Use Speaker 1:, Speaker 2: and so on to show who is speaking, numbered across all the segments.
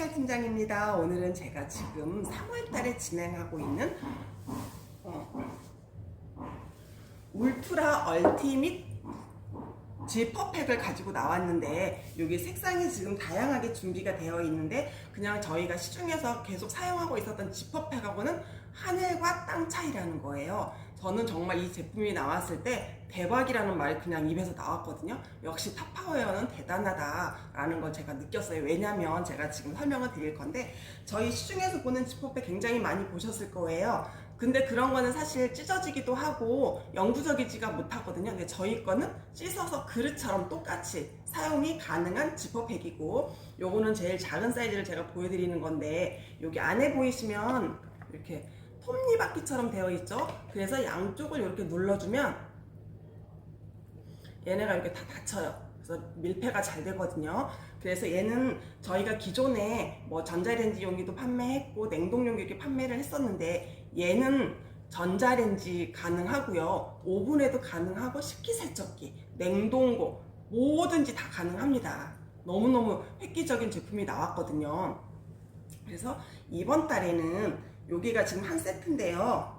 Speaker 1: 최미사 팀장입니다. 오늘은 제가 지금 3월달에 진행하고 있는 어, 울트라 얼티밋 지퍼팩을 가지고 나왔는데 여기 색상이 지금 다양하게 준비가 되어 있는데 그냥 저희가 시중에서 계속 사용하고 있었던 지퍼팩하고는 하늘과 땅 차이라는 거예요. 저는 정말 이 제품이 나왔을 때 대박이라는 말이 그냥 입에서 나왔거든요. 역시 타파웨어는 대단하다라는 걸 제가 느꼈어요. 왜냐면 제가 지금 설명을 드릴 건데 저희 시중에서 보는 지퍼백 굉장히 많이 보셨을 거예요. 근데 그런 거는 사실 찢어지기도 하고 영구적이지가 못하거든요. 근데 저희 거는 찢어서 그릇처럼 똑같이 사용이 가능한 지퍼백이고 요거는 제일 작은 사이즈를 제가 보여드리는 건데 여기 안에 보이시면 이렇게 톱니바퀴처럼 되어 있죠. 그래서 양쪽을 이렇게 눌러주면 얘네가 이렇게 다 닫혀요. 그래서 밀폐가 잘 되거든요. 그래서 얘는 저희가 기존에 뭐 전자레인지 용기도 판매했고 냉동 용기 이렇게 판매를 했었는데 얘는 전자레인지 가능하고요. 오븐에도 가능하고 식기세척기, 냉동고 뭐든지 다 가능합니다. 너무너무 획기적인 제품이 나왔거든요. 그래서 이번 달에는 여기가 지금 한 세트인데요.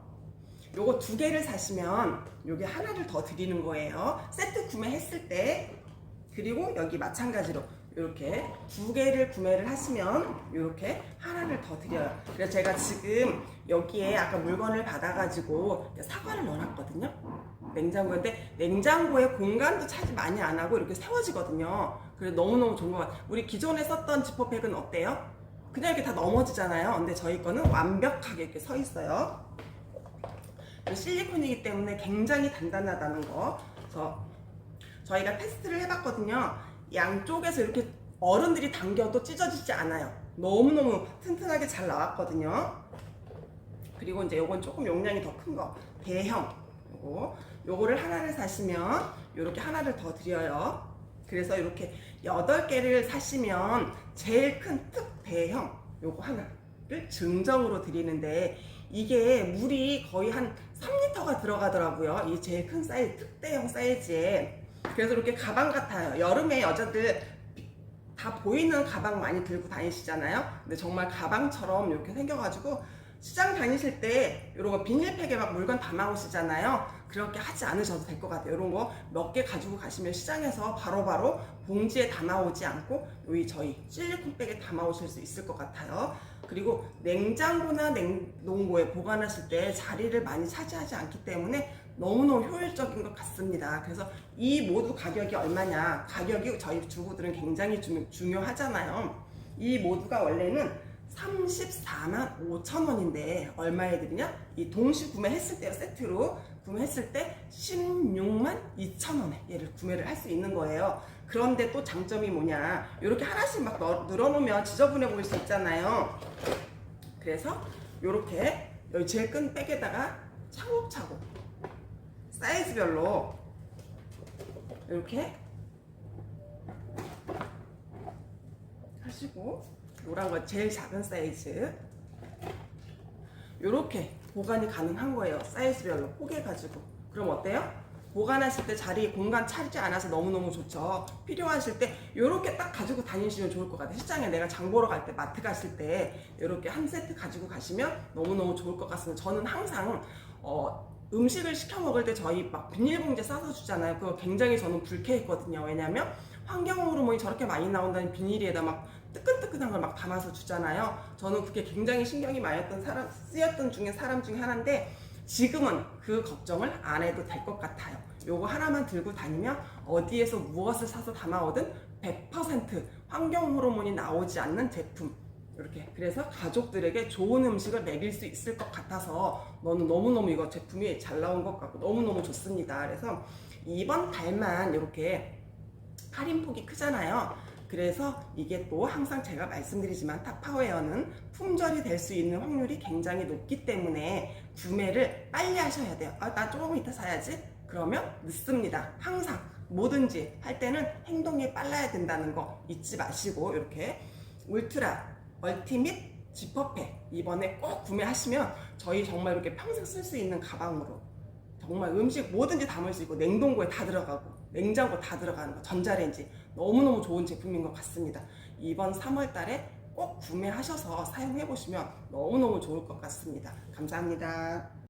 Speaker 1: 요거 두 개를 사시면 요게 하나를 더 드리는 거예요. 세트 구매했을 때 그리고 여기 마찬가지로 이렇게 두 개를 구매를 하시면 이렇게 하나를 더 드려요. 그래서 제가 지금 여기에 아까 물건을 받아가지고 사과를 넣어놨거든요. 냉장고인데 냉장고에 공간도 차지 많이 안 하고 이렇게 세워지거든요. 그래서 너무너무 좋은 것 같아요. 우리 기존에 썼던 지퍼백은 어때요? 그냥 이렇게 다 넘어지잖아요. 근데 저희 거는 완벽하게 이렇게 서 있어요. 실리콘이기 때문에 굉장히 단단하다는 거. 그래서 저희가 테스트를 해봤거든요. 양쪽에서 이렇게 어른들이 당겨도 찢어지지 않아요. 너무너무 튼튼하게 잘 나왔거든요. 그리고 이제 요건 조금 용량이 더 큰 거. 대형. 요거. 요거를 하나를 사시면 요렇게 하나를 더 드려요. 그래서 이렇게 8개를 사시면 제일 큰 특 대형 요거 하나를 증정으로 드리는데 이게 물이 거의 한 3리터가 들어가더라고요. 이 제일 큰 사이즈, 특대형 사이즈에. 그래서 이렇게 가방 같아요. 여름에 여자들 다 보이는 가방 많이 들고 다니시잖아요. 근데 정말 가방처럼 이렇게 생겨가지고 시장 다니실 때 이런 거 비닐팩에 막 물건 담아오시잖아요. 그렇게 하지 않으셔도 될 것 같아요. 이런 거 몇 개 가지고 가시면 시장에서 바로 바로 봉지에 담아오지 않고 여기 저희 실리콘백에 담아오실 수 있을 것 같아요. 그리고 냉장고나 냉동고에 보관하실 때 자리를 많이 차지하지 않기 때문에 너무너무 효율적인 것 같습니다. 그래서 이 모두 가격이 얼마냐? 가격이 저희 주부들은 굉장히 중, 중요하잖아요. 이 모두가 원래는 34만 5천 원인데 얼마에 드리냐? 이 동시 구매했을 때요 세트로 구매했을 때 16만 2천 원에 얘를 구매를 할 수 있는 거예요. 그런데 또 장점이 뭐냐? 이렇게 하나씩 막 넣- 늘어놓으면 지저분해 보일 수 있잖아요. 그래서 이렇게 여기 제일 큰 백에다가 차곡차곡 사이즈별로 이렇게 하시고 노란 거 제일 작은 사이즈. 이렇게 보관이 가능한 거예요. 사이즈별로 포개 가지고. 그럼 어때요? 보관하실 때 자리 공간 차지 않아서 너무너무 좋죠. 필요하실 때 이렇게 딱 가지고 다니시면 좋을 것 같아요. 시장에 내가 장 보러 갈 때 마트 갔을 때 이렇게 한 세트 가지고 가시면 너무너무 좋을 것 같습니다. 저는 항상 어, 음식을 시켜 먹을 때 저희 막 비닐봉지에 싸서 주잖아요. 그거 굉장히 저는 불쾌했거든요. 왜냐면 환경 호르몬이 저렇게 많이 나온다는 비닐에다 막 뜨끈뜨끈한 걸 막 담아서 주잖아요. 저는 그게 굉장히 신경이 많이었던 사람, 쓰였던 중에 사람 중에 하나인데 지금은 그 걱정을 안 해도 될 것 같아요. 요거 하나만 들고 다니면 어디에서 무엇을 사서 담아오든 100% 환경 호르몬이 나오지 않는 제품. 이렇게 그래서 가족들에게 좋은 음식을 먹일 수 있을 것 같아서 너는 너무너무 이거 제품이 잘 나온 것 같고 너무너무 좋습니다. 그래서 이번 달만 이렇게 할인폭이 크잖아요. 그래서 이게 또 항상 제가 말씀드리지만 탑파웨어는 품절이 될 수 있는 확률이 굉장히 높기 때문에 구매를 빨리 하셔야 돼요. 아, 나 조금 이따 사야지? 그러면 늦습니다. 항상 뭐든지 할 때는 행동이 빨라야 된다는 거 잊지 마시고 이렇게 울트라 얼티밋 지퍼팩 이번에 꼭 구매하시면 저희 정말 이렇게 평생 쓸 수 있는 가방으로 정말 음식 뭐든지 담을 수 있고 냉동고에 다 들어가고 냉장고 다 들어가는 거 전자레인지 너무너무 좋은 제품인 것 같습니다. 이번 3월 달에 꼭꼭 구매하셔서 사용해 보시면 너무너무 좋을 것 같습니다. 감사합니다.